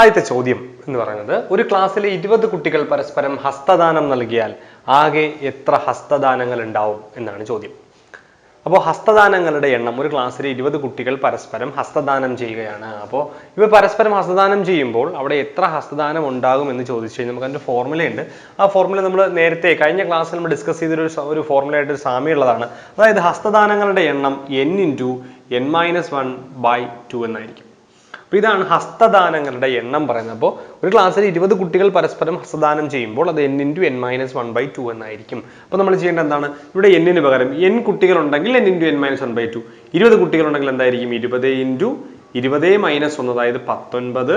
ആദ്യത്തെ ചോദ്യം എന്ന് പറയുന്നത് ഒരു ക്ലാസ്സിലെ ഇരുപത് കുട്ടികൾ പരസ്പരം ഹസ്തദാനം നൽകിയാൽ ആകെ എത്ര ഹസ്തദാനങ്ങൾ ഉണ്ടാവും എന്നാണ് ചോദ്യം. അപ്പോൾ ഹസ്തദാനങ്ങളുടെ എണ്ണം ഒരു ക്ലാസ്സിലെ ഇരുപത് കുട്ടികൾ പരസ്പരം ഹസ്തദാനം ചെയ്യുകയാണ്. അപ്പോൾ ഇവ പരസ്പരം ഹസ്തദാനം ചെയ്യുമ്പോൾ അവിടെ എത്ര ഹസ്തദാനം ഉണ്ടാകും എന്ന് ചോദിച്ചു കഴിഞ്ഞാൽ നമുക്ക് അതിന്റെ ഫോർമുലയുണ്ട് ആ ഫോർമുല നമ്മൾ നേരത്തെ കഴിഞ്ഞ ക്ലാസ്സിൽ നമ്മൾ ഡിസ്കസ് ചെയ്തൊരു ഒരു ഫോർമുലയായിട്ട് ഒരു സാമ്യമുള്ളതാണ് അതായത് ഹസ്തദാനങ്ങളുടെ എണ്ണം n into n minus one by two എന്നായിരിക്കും. അപ്പോൾ ഇതാണ് ഹസ്തദാനങ്ങളുടെ എണ്ണം പറയുന്നത്. അപ്പോൾ ഒരു ക്ലാസ്സിൽ ഇരുപത് കുട്ടികൾ പരസ്പരം ഹസ്തദാനം ചെയ്യുമ്പോൾ അത് n into n minus one by two എന്നായിരിക്കും. അപ്പോൾ നമ്മൾ ചെയ്യേണ്ടത് എന്താണ്? ഇവിടെ എന്നിന് പകരം എൻ കുട്ടികൾ ഉണ്ടെങ്കിൽ n into n minus one by two ഇരുപത് കുട്ടികൾ ഉണ്ടെങ്കിൽ എന്തായിരിക്കും? ഇരുപത് ഇന്റു ഇരുപത് മൈനസ് ഒന്ന് അതായത് പത്തൊൻപത്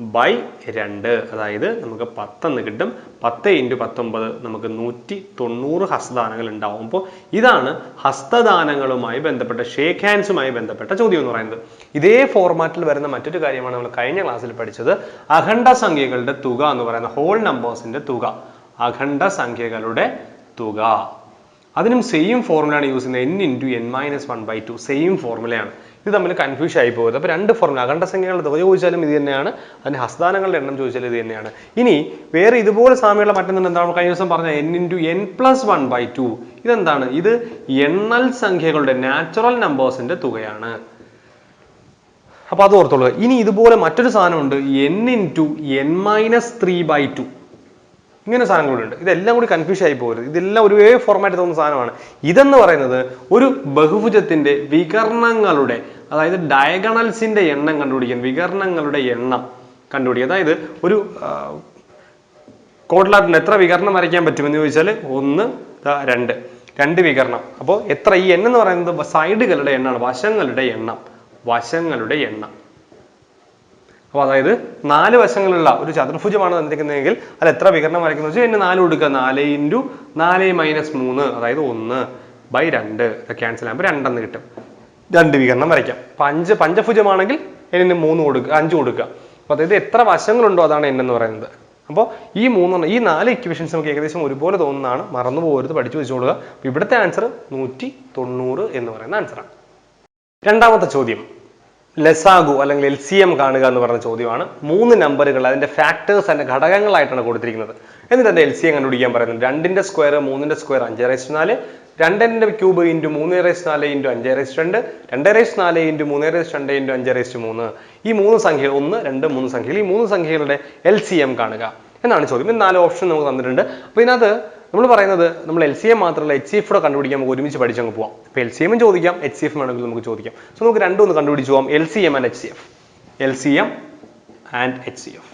ബൈ രണ്ട്. അതായത് നമുക്ക് പത്തെന്ന് കിട്ടും. പത്ത് ഇന്റു പത്തൊമ്പത് നമുക്ക് നൂറ്റി തൊണ്ണൂറ് ഹസ്തദാനങ്ങൾ ഉണ്ടാവും. അപ്പോൾ ഇതാണ് ഹസ്തദാനങ്ങളുമായി ബന്ധപ്പെട്ട ഷേക്ക് ഹാൻഡ്സുമായി ബന്ധപ്പെട്ട ചോദ്യം എന്ന് പറയുന്നത്. ഇതേ ഫോർമാറ്റിൽ വരുന്ന മറ്റൊരു കാര്യമാണ് നമ്മൾ കഴിഞ്ഞ ക്ലാസ്സിൽ പഠിച്ചത്. അഖണ്ഡ സംഖ്യകളുടെ തുക എന്ന് പറയുന്ന ഹോൾ നമ്പേഴ്സിന്റെ തുക. അഖണ്ഡ സംഖ്യകളുടെ തുക. അതിനും സെയിം ഫോർമുലയാണ് യൂസ് ചെയ്യുന്നത്. N into n minus one by two same ഫോർമുലയാണ് ഇത് തമ്മിൽ കൺഫ്യൂഷൻ ആയി പോകുന്നത്. അപ്പോൾ രണ്ട് ഫോർമുല അഖണ്ഡ സംഖ്യകളുടെ തുക ചോദിച്ചാലും ഇത് തന്നെയാണ്. അതിന് ഹസ്താനങ്ങളുടെ എണ്ണം ചോദിച്ചാലും ഇത് തന്നെയാണ്. ഇനി വേറെ ഇതുപോലെ സാമ്യമുള്ള മറ്റൊന്നും എന്താണ്? കഴിഞ്ഞ ദിവസം പറഞ്ഞ n into n plus one by two ഇതെന്താണ്? ഇത് എണ്ണൽ സംഖ്യകളുടെ നാച്ചുറൽ നമ്പേഴ്സിന്റെ തുകയാണ്. അപ്പോൾ അത് ഓർത്തോളുക. ഇനി ഇതുപോലെ മറ്റൊരു സാധനമുണ്ട്. N into n minus three by two ഇങ്ങനെ സാധനങ്ങളുണ്ട്. ഇതെല്ലാം കൂടി കൺഫ്യൂഷൻ ആയി പോകരുത്. ഇതെല്ലാം ഒരു ഒരേ ഫോർമാറ്റ് തോന്നുന്ന സാധനമാണ്. ഇതെന്ന് പറയുന്നത് ഒരു ബഹുഭുജത്തിന്റെ വികർണങ്ങളുടെ അതായത് ഡയഗണൽസിന്റെ എണ്ണം കണ്ടുപിടിക്കാൻ വികർണങ്ങളുടെ എണ്ണം കണ്ടുപിടിക്കുക അതായത് ഒരു കോട്ടിലാട്ടിന് എത്ര വികരണം വരയ്ക്കാൻ പറ്റുമെന്ന് ചോദിച്ചാൽ ഒന്ന് രണ്ട്. രണ്ട് വികരണം അപ്പോൾ എത്ര? ഈ എണ്ണം എന്ന് പറയുന്നത് സൈഡുകളുടെ എണ്ണമാണ് വശങ്ങളുടെ എണ്ണം. വശങ്ങളുടെ എണ്ണം. അപ്പോൾ അതായത് നാല് വശങ്ങളുള്ള ഒരു ചതുർഭുജമാണ് തന്നിരിക്കുന്നതെങ്കിൽ അത് എത്ര വികരണം വരയ്ക്കുന്നത് വെച്ചാൽ എന്നെ നാല് കൊടുക്കുക. നാല് ഇന്റു നാല് മൈനസ് മൂന്ന് അതായത് ഒന്ന് ബൈ രണ്ട്. ക്യാൻസൽ ആകുമ്പോൾ രണ്ടെന്ന് കിട്ടും. രണ്ട് വികരണം വരയ്ക്കാം. പഞ്ച പഞ്ചഭുജമാണെങ്കിൽ എന്നെ മൂന്ന് കൊടുക്കുക അഞ്ച് കൊടുക്കുക. അപ്പോൾ അതായത് എത്ര വശങ്ങളുണ്ടോ അതാണ് n എന്ന് പറയുന്നത്. അപ്പോൾ ഈ മൂന്നെണ്ണം ഈ നാല് ഇക്വേഷൻസ് നമുക്ക് ഏകദേശം ഒരുപോലെ തോന്നുന്നതാണ്. മറന്നു പോകരുത് പഠിച്ചു അപ്പോൾ ഇവിടുത്തെ ആൻസർ നൂറ്റി തൊണ്ണൂറ് എന്ന് പറയുന്ന ആൻസറാണ് രണ്ടാമത്തെ ചോദ്യം. ലെസാഗു അല്ലെങ്കിൽ എൽ സി എം കാണുക എന്ന് പറഞ്ഞ ചോദ്യമാണ്. മൂന്ന് നമ്പറുകൾ അതിന്റെ ഫാക്ടേഴ്സ് അതിന്റെ ഘടകങ്ങളായിട്ടാണ് കൊടുത്തിരിക്കുന്നത്. എന്നിട്ട് അതിന്റെ എൽ സി എം കണ്ടുപിടിക്കാൻ പറയുന്നത്? രണ്ടിന്റെ സ്ക്വയർ മൂന്നിന്റെ സ്ക്വയർ അഞ്ച് റേസ്റ്റ് നാല്. രണ്ടിന്റെ ക്യൂബ് ഇന്റു മൂന്ന് റേസ് നാല് ഇന്റു അഞ്ച് റേസ്റ്റ് രണ്ട്. രണ്ട് റേസ് നാല് ഇന്റു മൂന്ന് റേസ് രണ്ട് ഇന്റു അഞ്ച് റേസ്റ്റ് മൂന്ന്. ഈ മൂന്ന് സംഖ്യകൾ ഒന്ന് രണ്ട് മൂന്ന് സംഖ്യകൾ. ഈ മൂന്ന് സംഖ്യകളുടെ എൽ സി എം കാണുക. എന്നാണ് ചോദ്യം. നാല് ഓപ്ഷൻ നമുക്ക് തന്നിട്ടുണ്ട്. അപ്പോൾ ഇതിനകത്ത് നമ്മൾ പറയുന്നത് നമ്മൾ എൽ സി എം മാത്രമല്ല എച്ച് സി എഫ് കൂടെ കണ്ടുപിടിക്കാൻ നമുക്ക് ഒരുമിച്ച് പഠിച്ചങ്ങ് പോവാം. അപ്പോൾ എൽ സി എമ്മും ചോദിക്കാം എച്ച് സി എഫ് വേണമെങ്കിൽ നമുക്ക് ചോദിക്കാം. സോ നമുക്ക് രണ്ടും ഒന്ന് കണ്ടുപിടിച്ച് പോവാം. L C M and H C F L C M and H C F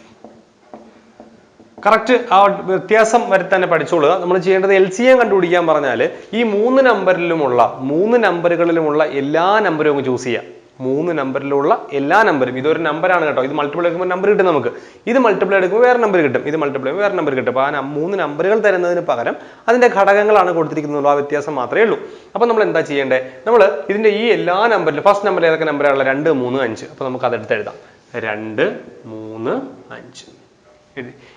correct ആ വ്യത്യാസം വരുത്താൻ പഠിച്ചോളുക. നമ്മൾ ചെയ്യേണ്ടത് എൽ സി എം കണ്ടുപിടിക്കാൻ പറഞ്ഞാൽ ഈ മൂന്ന് നമ്പറിലുമുള്ള മൂന്ന് നമ്പറുകളിലുമുള്ള എല്ലാ നമ്പറും ചൂസ് ചെയ്യാം. മൂന്ന് നമ്പറിലുള്ള എല്ലാ നമ്പറും ഇതൊരു നമ്പറാണ് കേട്ടോ. ഇത് മൾട്ടിപ്പിൾ എടുക്കുമ്പോൾ നമ്പർ കിട്ടും നമുക്ക്. ഇത് മൾട്ടിപ്പിൾ എടുക്കുമ്പോൾ വേറെ നമ്പർ കിട്ടും. ഇത് മൾട്ടിപ്പിൾ വേറെ നമ്പർ കിട്ടും. അപ്പോൾ ആ മൂന്ന് നമ്പറുകൾ തരുന്നതിന് പകരം അതിന്റെ ഘടകങ്ങളാണ് കൊടുത്തിരിക്കുന്നത് ആ വ്യത്യാസം മാത്രമേ ഉള്ളൂ. അപ്പോൾ നമ്മൾ എന്താ ചെയ്യേണ്ടത് നമ്മൾ ഇതിന്റെ ഈ എല്ലാ നമ്പറിലും ഫസ്റ്റ് നമ്പർ ഏതൊക്കെ നമ്പറാണുള്ള രണ്ട് മൂന്ന് അഞ്ച്. അപ്പോൾ നമുക്ക് അതെടുത്ത് എഴുതാം. രണ്ട് മൂന്ന് അഞ്ച്.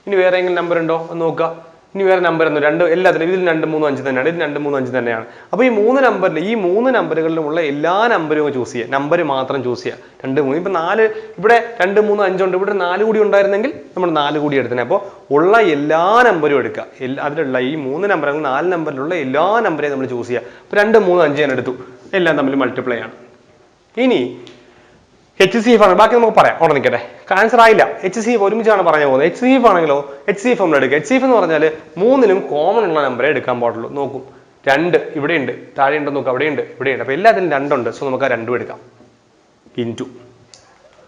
ഇനി വേറെ ഏതെങ്കിലും നമ്പർ ഉണ്ടോ? എന്ന് നോക്കുക. ഇനി വേറെ നമ്പർ ഒന്നും രണ്ട് എല്ലാത്തിലും ഇതിൽ രണ്ട് മൂന്ന് അഞ്ച് തന്നെയാണ്. ഇത് രണ്ട് മൂന്ന് അഞ്ച് തന്നെയാണ്. അപ്പോൾ ഈ മൂന്ന് നമ്പറിൽ ഈ മൂന്ന് നമ്പറുകളിലുമുള്ള എല്ലാ നമ്പറും ചൂസ് ചെയ്യുക. നമ്പർ മാത്രം ചൂസ് ചെയ്യുക. രണ്ട് മൂന്ന്. ഇപ്പം നാല് ഇവിടെ രണ്ട് മൂന്ന് അഞ്ചുണ്ട് ഇവിടെ നാല് കൂടി ഉണ്ടായിരുന്നെങ്കിൽ നമ്മൾ നാല് കൂടി എടുത്തേ അപ്പോൾ ഉള്ള എല്ലാ നമ്പറും എടുക്കുക. എല്ലാ അതിലുള്ള ഈ മൂന്ന് നമ്പർ നാല് നമ്പറിലുള്ള എല്ലാ നമ്പരെയും നമ്മൾ ചൂസ് ചെയ്യുക. അപ്പോൾ രണ്ട് മൂന്ന് അഞ്ച് ഞാൻ എടുത്തു. എല്ലാം തമ്മിൽ മൾട്ടിപ്ലൈ ആണ് ഇനി എച്ച് സി എഫ് ആണ്. ബാക്കി നമുക്ക് പറയാം. ഉടനെ നിൽക്കട്ടെ. ആൻസർ ആയില്ല. എച്ച് സി എഫ് ഒരുമിച്ചാണ് പറഞ്ഞു പോകുന്നത്. എച്ച് സി എഫ് ആണെങ്കിലോ എച്ച് സി എഫ് നമ്മൾ എടുക്കുക. എച്ച് സി എഫ് എന്ന് പറഞ്ഞാൽ മൂന്നിലും കോമൺ ഉള്ള നമ്പറേ എടുക്കാൻ പാടുള്ളൂ. നോക്കും. രണ്ട് ഇവിടെ ഉണ്ട്. താഴെ ഉണ്ടെന്ന് നോക്കുക ഇവിടെ ഉണ്ട്. അപ്പോൾ എല്ലാത്തിലും രണ്ടുണ്ട്. സോ നമുക്ക് ആ രണ്ടും എടുക്കാം. ഇന്റു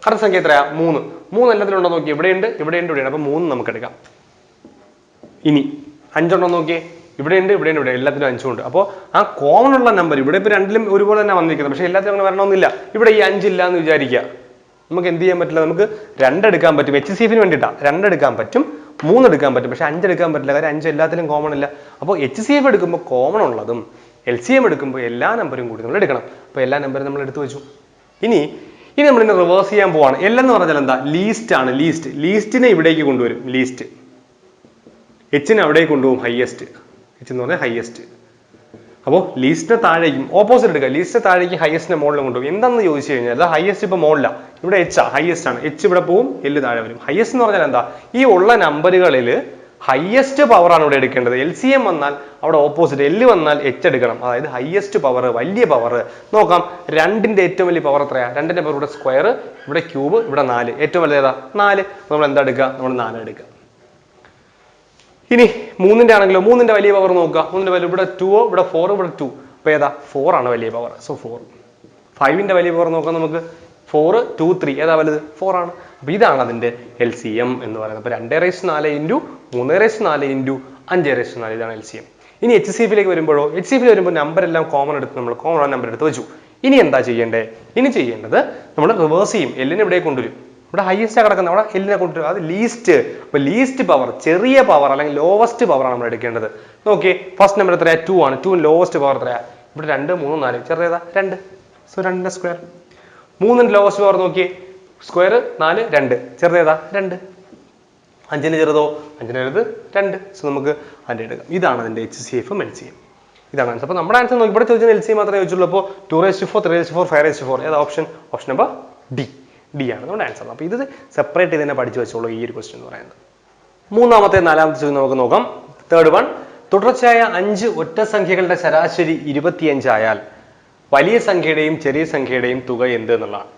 അടുത്ത സംഖ്യ എത്രയാ? മൂന്ന്. മൂന്ന് എല്ലാത്തിലും ഉണ്ടോ നോക്കി. ഇവിടെയുണ്ട് ഇവിടെയുണ്ട് ഇവിടെയുണ്ട് അപ്പോൾ മൂന്ന് നമുക്ക് എടുക്കാം. ഇനി അഞ്ചുണ്ടോ നോക്കിയേ? ഇവിടെയുണ്ട് ഇവിടെയുണ്ട് ഇവിടെ ഉണ്ട് ഇവിടെ എല്ലാത്തിനും അഞ്ചും ഉണ്ട് അപ്പോൾ ആ കോമൺ ഉള്ള നമ്പർ ഇവിടെ ഇപ്പോൾ രണ്ടിലും ഒരുപോലെ തന്നെ വന്നിരിക്കുന്നത് പക്ഷേ എല്ലാത്തിനും അങ്ങനെ വരണമെന്നില്ല. ഇവിടെ ഈ അഞ്ചില്ല എന്ന് വിചാരിക്കുക. നമുക്ക് എന്ത് ചെയ്യാൻ പറ്റില്ല? നമുക്ക് രണ്ടെടുക്കാൻ പറ്റും. എച്ച് സി എഫിന് വേണ്ടിയിട്ടാണ് രണ്ടെടുക്കാൻ പറ്റും മൂന്ന് എടുക്കാൻ പറ്റും. പക്ഷേ അഞ്ച് എടുക്കാൻ പറ്റില്ല. കാര്യം അഞ്ച് എല്ലാത്തിലും കോമൺ ഇല്ല. അപ്പോൾ എച്ച് സി എഫ് എടുക്കുമ്പോൾ കോമൺ ഉള്ളതും എൽ സി എം എടുക്കുമ്പോൾ എല്ലാ നമ്പറും കൂടി നമ്മൾ എടുക്കണം. അപ്പോൾ എല്ലാ നമ്പറും നമ്മൾ എടുത്തു വെച്ചു. ഇനി ഇനി നമ്മൾ ഇതിനെ റിവേഴ്സ് ചെയ്യാൻ പോവാണ്. എൽ എന്ന് പറഞ്ഞാൽ എന്താ? ലീസ്റ്റ് ആണ് ലീസ്റ്റ് ലീസ്റ്റിനെ ഇവിടേക്ക് കൊണ്ടുവരും. ലീസ്റ്റ് എച്ചിനെ അവിടേക്ക് കൊണ്ടുപോകും ഹയസ്റ്റ് എച്ച് എന്ന് പറഞ്ഞാൽ ഹയസ്റ്റ് അപ്പോൾ ലീസ്റ്റിന് താഴേക്കും ഓപ്പോസിറ്റ് എടുക്കുക. ലീസ്റ്റിന് താഴേക്ക് ഹയസ്റ്റിന്റെ മുകളിലും കൊണ്ടുപോകും. എന്താണെന്ന് ചോദിച്ചു കഴിഞ്ഞാൽ അത് ഹയസ്റ്റ് ഇപ്പോൾ മുകളിലാണ് ഇവിടെ എച്ച് ആ ഹയസ്റ്റ് ആണ്. എച്ച് ഇവിടെ പോവും എല്ല് താഴെ വരും. ഹയസ്റ്റ് എന്ന് പറഞ്ഞാൽ എന്താ? ഈ ഉള്ള നമ്പറുകളിൽ ഹയസ്റ്റ് പവർ ആണ് ഇവിടെ എടുക്കേണ്ടത്. എൽ സി എം വന്നാൽ അവിടെ ഓപ്പോസിറ്റ് എല്ല് വന്നാൽ എച്ച് എടുക്കണം. അതായത് ഹയസ്റ്റ് പവർ വലിയ പവർ നോക്കാം രണ്ടിന്റെ ഏറ്റവും വലിയ പവർ എത്രയാ? രണ്ടിന്റെ പവർ ഇവിടെ സ്ക്വയർ ഇവിടെ ക്യൂബ് ഇവിടെ നാല്. ഏറ്റവും വലുത് ഏതാ? നാല്. നമ്മൾ എന്താ എടുക്കുക? നമ്മൾ നാല് എടുക്കുക. ഇനി മൂന്നിന്റെ ആണെങ്കിലോ മൂന്നിന്റെ വലിയ പവർ നോക്കുക. മൂന്നിന്റെ വലിയ ഇവിടെ ടു ഇവിടെ ഫോർ ഇവിടെ ടു അപ്പൊ ഏതാ? ഫോർ ആണ് വലിയ പവർ സോ ഫോർ ഫൈവിന്റെ വലിയ പവർ നോക്കാം നമുക്ക്. ഫോർ ടു ത്രീ ഏതാ വലുത്? ഫോർ ആണ്. അപ്പൊ ഇതാണ് അതിന്റെ എൽ സി എം എന്ന് പറയുന്നത്. അപ്പൊ രണ്ടേ റേസ് നാല് ഇന്റു മൂന്നേ റേസ് നാല് ഇന്റു അഞ്ചേ റേസ് നാല് ഇതാണ് എൽ സി എം ഇനി എച്ച് സി എഫിലേക്ക് വരുമ്പോഴോ എച്ച് സി എഫിൽ വരുമ്പോൾ നമ്പർ എല്ലാം കോമൺ എടുത്ത് നമ്മൾ കോമൺ നമ്പർ എടുത്ത് വെച്ചു. ഇനി എന്താ ചെയ്യേണ്ടത് ഇനി ചെയ്യേണ്ടത് നമ്മൾ റിവേഴ്സ് ചെയ്യും. എല്ലിനെ ഇവിടെ കൊണ്ടുവരും. ഇവിടെ ഹയസ്റ്റ് കിടക്കുന്ന അവിടെ എല്ലിനെ കൊണ്ടുവരും അത് ലീസ്റ്റ് അപ്പൊ ലീസ്റ്റ് പവർ ചെറിയ പവർ അല്ലെങ്കിൽ ലോവസ്റ്റ് പവർ ആണ് നമ്മൾ എടുക്കേണ്ടത്. നോക്കി ഫസ്റ്റ് നമ്പർ എത്രയാ? ടു ആണ്. ടു ലോവസ്റ്റ് പവർ എത്രയാ? ഇവിടെ രണ്ട് മൂന്ന് നാല്. ചെറിയതാ രണ്ട്. സോ രണ്ടിന്റെ സ്ക്വയർ മൂന്നിന്റെ ലോവസ്റ്റ് പവർ നോക്കി സ്ക്വയർ നാല് രണ്ട്. ചെറുതേതാ രണ്ട്. അഞ്ചിന് ചെറുതോ? അഞ്ചിന് ചെറുത് രണ്ട്. സോ നമുക്ക് അതിന്റെ എടുക്കാം. ഇതാണ് അതിന്റെ എച്ച് സി എഫും എൽ സി എം ഇതാണ് ആൻസർ അപ്പോൾ നമ്മുടെ ആൻസർ നോക്കി ഇവിടെ ചോദിച്ചാൽ എൽ സി മാത്രമേ ചോദിച്ചുള്ളൂ. അപ്പോൾ two raised four three raised four five raised four ഏതാ option option number D D ആണ്. നമ്മുടെ ആൻസർ അപ്പോൾ ഇത് സെപ്പറേറ്റ് ചെയ്ത് തന്നെ പഠിച്ചു വെച്ചോളൂ ഈ ഒരു ക്വസ്റ്റ്യൻ എന്ന് പറയുന്നത്. മൂന്നാമത്തെ നാലാമത്തെ ചോദ്യം നമുക്ക് നോക്കാം. തേർഡ് വൺ തുടർച്ചയായ അഞ്ച് ഒറ്റ സംഖ്യകളുടെ ശരാശരി ഇരുപത്തിയഞ്ചായാൽ വലിയ സംഖ്യയുടെയും ചെറിയ സംഖ്യയുടെയും തുക എന്ത് എന്നുള്ളതാണ്.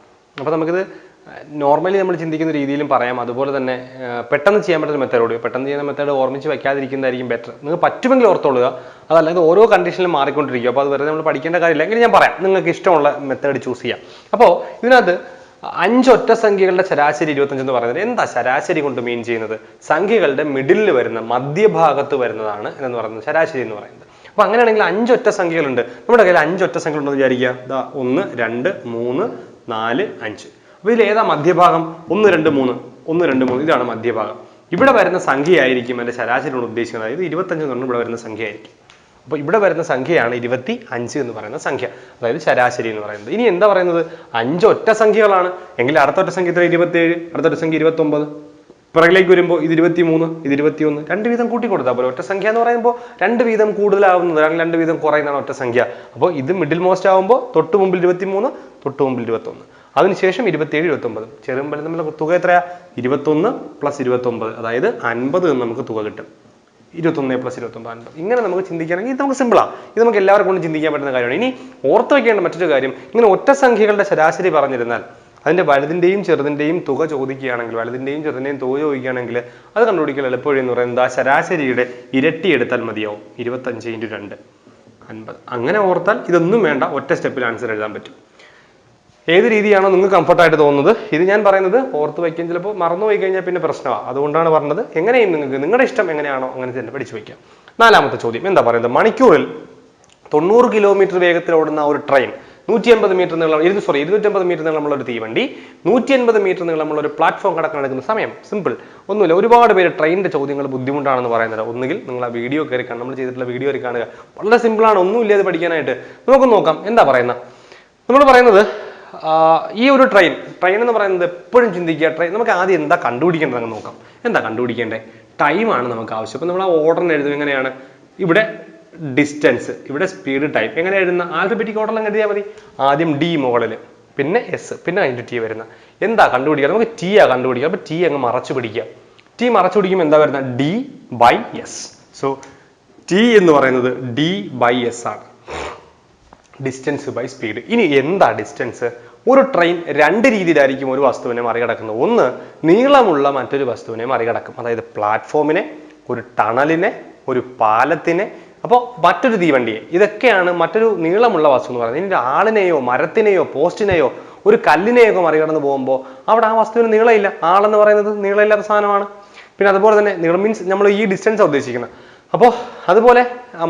അപ്പോൾ നമുക്കിത് നോർമലി നമ്മൾ ചിന്തിക്കുന്ന രീതിയിലും പറയാം. അതുപോലെ തന്നെ പെട്ടെന്ന് ചെയ്യാൻ പറ്റുന്ന മെത്തേഡോട് പെട്ടെന്ന് ചെയ്യുന്ന മെത്തേഡ് ഓർമ്മിച്ച് വെക്കാതിരിക്കുന്നതായിരിക്കും ബെറ്റർ നിങ്ങൾക്ക് പറ്റുമെങ്കിൽ ഓർത്തോളുക. അതല്ലാതെ ഓരോ കണ്ടീഷനിലും മാറിക്കൊണ്ടിരിക്കും. അപ്പോൾ അത് വെറുതെ നമ്മൾ പഠിക്കേണ്ട കാര്യമില്ല. എങ്കിലും ഞാൻ പറയാം. നിങ്ങൾക്ക് ഇഷ്ടമുള്ള മെത്തേഡ് ചൂസ് ചെയ്യാം. അപ്പോൾ ഇതിനകത്ത് അഞ്ചൊറ്റ സംഖ്യകളുടെ ശരാശരി ഇരുപത്തഞ്ച് എന്ന് പറയുന്നത് എന്താ ശരാശരി കൊണ്ട് മീൻ ചെയ്യുന്നത്? സംഖ്യകളുടെ മിഡിലിൽ വരുന്ന മധ്യഭാഗത്ത് വരുന്നതാണ് എന്ന് പറയുന്നത് ശരാശരി എന്ന് പറയുന്നത്. അപ്പൊ അങ്ങനെയാണെങ്കിൽ അഞ്ചൊറ്റ സംഖ്യകളുണ്ട്. നമ്മുടെ കയ്യിൽ അഞ്ചൊറ്റ സംഖ്യകളുണ്ടെന്ന് വിചാരിക്കുക. ദാ ഒന്ന് രണ്ട് മൂന്ന് നാല് അഞ്ച്. അപ്പൊ ഇതിൽ ഏതാ മധ്യഭാഗം? ഒന്ന് രണ്ട് മൂന്ന്. ഒന്ന് രണ്ട് മൂന്ന്. ഇതാണ് മധ്യഭാഗം. ഇവിടെ വരുന്ന സംഖ്യയായിരിക്കും എന്റെ ശരാശരി കൊണ്ട് ഉദ്ദേശിക്കുന്നത്. അതായത് ഇരുപത്തഞ്ച് എന്ന് പറഞ്ഞാൽ ഇവിടെ വരുന്ന സംഖ്യയായിരിക്കും. അപ്പോൾ ഇവിടെ വരുന്ന സംഖ്യയാണ് ഇരുപത്തി അഞ്ച് എന്ന് പറയുന്ന സംഖ്യ. അതായത് ശരാശരി എന്ന് പറയുന്നത്. ഇനി എന്താ പറയുന്നത്? അഞ്ച് ഒറ്റ സംഖ്യകളാണ്. എങ്കിൽ അടുത്തൊറ്റ സംഖ്യ എത്ര ഇരുപത്തിയേഴ്. അടുത്ത ഒറ്റ സംഖ്യ ഇരുപത്തി ഒമ്പത് പിറകിലേക്ക് വരുമ്പോൾ ഇത് ഇരുപത്തി മൂന്ന് ഇത് ഇരുപത്തി ഒന്ന് രണ്ട് വീതം കൂട്ടി കൊടുത്താൽ പോലെ ഒറ്റ സംഖ്യ എന്ന് പറയുമ്പോൾ രണ്ട് വീതം കൂടുതലാവുന്നത് അല്ലെങ്കിൽ രണ്ട് വീതം കുറയുന്നതാണ് ഒറ്റ സംഖ്യ. അപ്പോൾ ഇത് മിഡിൽ മോസ്റ്റ് ആകുമ്പോൾ തൊട്ട് മുമ്പിൽ ഇരുപത്തി മൂന്ന് തൊട്ട് മുമ്പിൽ ഇരുപത്തി ഒന്ന് അതിനുശേഷം ഇരുപത്തിയേഴ് ഇരുപത്തി ഒമ്പത് ചെറും വലുതും തമ്മിലുള്ള തുക എത്രയാ? ഇരുപത്തൊന്ന് പ്ലസ് ഇരുപത്തി ഒമ്പത് അതായത് അൻപത് എന്ന് നമുക്ക് തുക കിട്ടും. ഇരുപത്തൊന്ന് പ്ലസ് ഇരുപത്തൊമ്പത് ഇങ്ങനെ നമുക്ക് ചിന്തിക്കുകയാണെങ്കിൽ ഇത് നമുക്ക് സിമ്പിളാണ് ഇത് നമുക്ക് എല്ലാവർക്കും കൊണ്ട് ചിന്തിക്കാൻ പറ്റുന്ന കാര്യമാണ്. ഇനി ഓർത്ത് വെക്കേണ്ട മറ്റൊരു കാര്യം ഇങ്ങനെ ഒറ്റ സംഖ്യകളുടെ ശരാശരി പറഞ്ഞിരുന്നാൽ അതിന്റെ വലുതിന്റെയും ചെറുതിന്റെയും തുക ചോദിക്കുകയാണെങ്കിൽ വലുതിന്റെയും ചെറുതിന്റെയും തുക ചോദിക്കുകയാണെങ്കിൽ അത് കണ്ടുപിടിക്കൽ എളുപ്പവഴി എന്ന് പറയുന്നത് ആ ശരാശരിയുടെ ഇരട്ടി എടുത്താൽ മതിയാവും. ഇരുപത്തഞ്ച് ഇന്റു രണ്ട് അൻപത്. അങ്ങനെ ഓർത്താൽ ഇതൊന്നും വേണ്ട. ഒറ്റ സ്റ്റെപ്പിൽ ആൻസർ എഴുതാൻ പറ്റും. ഏത് രീതിയാണോ നിങ്ങൾക്ക് കംഫർട്ടായിട്ട് തോന്നുന്നത്? ഇത് ഞാൻ പറയുന്നത് ഓർത്ത് വയ്ക്കാൻ ചിലപ്പോൾ മറന്നു പോയി കഴിഞ്ഞാൽ പിന്നെ പ്രശ്നമാണ് അതുകൊണ്ടാണ് പറഞ്ഞത് എങ്ങനെയും നിങ്ങൾക്ക് നിങ്ങളുടെ ഇഷ്ടം എങ്ങനെയാണോ അങ്ങനെ തന്നെ പഠിച്ചു വയ്ക്കാം. നാലാമത്തെ ചോദ്യം. എന്താ പറയുന്നത്? മണിക്കൂറിൽ തൊണ്ണൂറ് കിലോമീറ്റർ വേഗത്തിൽ ഓടുന്ന ഒരു ട്രെയിൻ നൂറ്റി എൺപത് മീറ്റർ നീളം ഇരുന്ന് സോറി ഇരുന്നൂറ്റമ്പത് മീറ്റർ നീളമുള്ള ഒരു തീവണ്ടി നൂറ്റി എൺപത് മീറ്റർ നീളമുള്ള ഒരു പ്ലാറ്റ്ഫോം കടക്കാൻ എടുക്കുന്ന സമയം. സിമ്പിൾ ഒന്നുമില്ല. ഒരുപാട് പേര് ട്രെയിനിന്റെ ചോദ്യങ്ങൾ ബുദ്ധിമുട്ടാണെന്ന് പറയുന്നത് ഒന്നുകിൽ നിങ്ങൾ ആ വീഡിയോ കയറി കാണുക നമ്മൾ ചെയ്തിട്ടുള്ള വീഡിയോ കയറി കാണുക. വളരെ സിമ്പിളാണ് ഒന്നുമില്ല അത് പഠിക്കാനായിട്ട്. നമുക്ക് നോക്കാം. എന്താ പറയുന്നത്? നമ്മൾ പറയുന്നത് ഈ ഒരു ട്രെയിൻ ട്രെയിൻ എന്ന് പറയുന്നത് എപ്പോഴും ചിന്തിക്കുക ട്രെയിൻ നമുക്ക് ആദ്യം എന്താ കണ്ടുപിടിക്കേണ്ടത് നോക്കാം. എന്താ കണ്ടുപിടിക്കേണ്ടത് ടൈമാണ് നമുക്ക് ആവശ്യം. അപ്പം നമ്മൾ ആ ഓർഡറിന് എഴുതും എങ്ങനെയാണ്? ഇവിടെ ഡിസ്റ്റൻസ് ഇവിടെ സ്പീഡ് ടൈം എങ്ങനെ എഴുതുന്ന? ആൽഫബറ്റിക് ഓർഡറിൽ എഴുതിയാൽ മതി. ആദ്യം ഡി മുകളിൽ പിന്നെ എസ് പിന്നെ അതിന്റെ ടി വരുന്ന. എന്താ കണ്ടുപിടിക്കുക? നമുക്ക് ടി ആ കണ്ടുപിടിക്കുക. അപ്പോൾ ടി അങ്ങ് മറച്ചു പിടിക്കുക. ടി മറച്ചു പിടിക്കുമ്പോൾ എന്താ വരുന്നത്? D by S so T എന്ന് പറയുന്നത് ഡി ബൈ എസ് ആണ്. ഡിസ്റ്റൻസ് ബൈ സ്പീഡ് ഇനി എന്താ ഡിസ്റ്റൻസ് ഒരു ട്രെയിൻ രണ്ട് രീതിയിലായിരിക്കും ഒരു വസ്തുവിനെ മറികടക്കുന്നത്. ഒന്ന് നീളമുള്ള മറ്റൊരു വസ്തുവിനെ മറികടക്കും. അതായത് പ്ലാറ്റ്ഫോമിനെ ഒരു ടണലിനെ ഒരു പാലത്തിനെ. അപ്പോൾ മറ്റൊരു തീവണ്ടിയെ. ഇതൊക്കെയാണ് മറ്റൊരു നീളമുള്ള വസ്തു എന്ന് പറയുന്നത്. ഇനി ആളിനെയോ മരത്തിനെയോ പോസ്റ്റിനെയോ ഒരു കല്ലിനെയൊക്കെ മറികടന്ന് പോകുമ്പോൾ അവിടെ ആ വസ്തുവിന് നീളമില്ല. ആളെന്ന് പറയുന്നത് നീളമില്ലാത്ത സാധനമാണ്. പിന്നെ അതുപോലെ തന്നെ നീളം മീൻസ് നമ്മൾ ഈ ഡിസ്റ്റൻസ് ഉദ്ദേശിക്കുന്നത്. അപ്പോൾ അതുപോലെ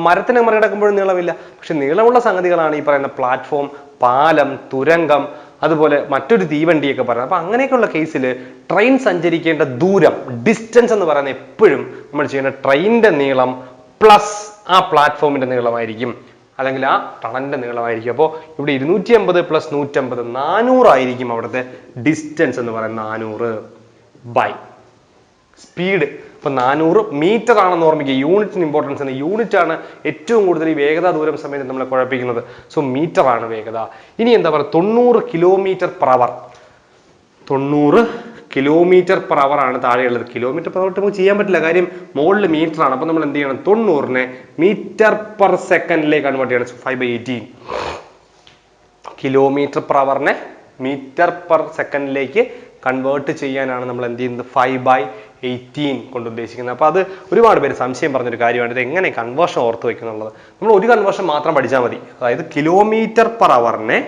മരത്തിന് മറികടക്കുമ്പോഴും നീളമില്ല. പക്ഷെ നീളമുള്ള സംഗതികളാണ് ഈ പറയുന്ന പ്ലാറ്റ്ഫോം പാലം തുരങ്കം അതുപോലെ മറ്റൊരു തീവണ്ടിയൊക്കെ പറയുന്നത്. അപ്പൊ അങ്ങനെയൊക്കെയുള്ള കേസിൽ ട്രെയിൻ സഞ്ചരിക്കേണ്ട ദൂരം ഡിസ്റ്റൻസ് എന്ന് പറയുന്നത് എപ്പോഴും നമ്മൾ ചെയ്യുന്ന ട്രെയിനിന്റെ നീളം പ്ലസ് ആ പ്ലാറ്റ്ഫോമിന്റെ നീളമായിരിക്കും. അല്ലെങ്കിൽ ആ ടണലിന്റെ നീളമായിരിക്കും. അപ്പോൾ ഇവിടെ ഇരുന്നൂറ്റി അമ്പത് പ്ലസ് നൂറ്റമ്പത് നാനൂറായിരിക്കും അവിടുത്തെ ഡിസ്റ്റൻസ് എന്ന് പറയുന്നത് നാനൂറ് ബൈ സ്പീഡ് ഇപ്പൊ നാനൂറ് മീറ്റർ ആണെന്ന് ഓർമ്മിക്കുക. യൂണിറ്റിന് ഇമ്പോർട്ടൻസ് ആണ്. യൂണിറ്റ് ആണ് ഏറ്റവും കൂടുതൽ ഈ വേഗത ദൂരം സമയത്ത് നമ്മളെ കുഴപ്പിക്കുന്നത്. സോ മീറ്റർ ആണ് വേഗത. ഇനി എന്താ പറയുക? തൊണ്ണൂറ് കിലോമീറ്റർ പെർ അവർ തൊണ്ണൂറ് കിലോമീറ്റർ പെർ അവർ ആണ് താഴെയുള്ളത്. കിലോമീറ്റർ പെർ അവർ നമുക്ക് ചെയ്യാൻ പറ്റില്ല. കാര്യം മുകളിൽ മീറ്റർ ആണ്. അപ്പൊ നമ്മൾ എന്ത് ചെയ്യണം? തൊണ്ണൂറിനെ മീറ്റർ പെർ സെക്കൻഡിലേക്ക് കൺവേർട്ട് ചെയ്യണം. Five by eighteen kilometre per അവറിനെ metre per സെക്കൻഡിലേക്ക് കൺവേർട്ട് ചെയ്യാനാണ് നമ്മൾ എന്ത് ചെയ്യുന്നത്? ഫൈവ് ബൈ എയ്റ്റീൻ കൊണ്ട് ഉദ്ദേശിക്കുന്നത്. അപ്പോൾ അത് ഒരുപാട് പേര് സംശയം പറഞ്ഞൊരു കാര്യമാണ്. ഇത് എങ്ങനെ കൺവേർഷൻ ഓർത്ത് വെക്കുന്നുള്ളത് നമ്മൾ ഒരു കൺവേർഷൻ മാത്രം പഠിച്ചാൽ മതി. അതായത് കിലോമീറ്റർ പെർ അവറിനെ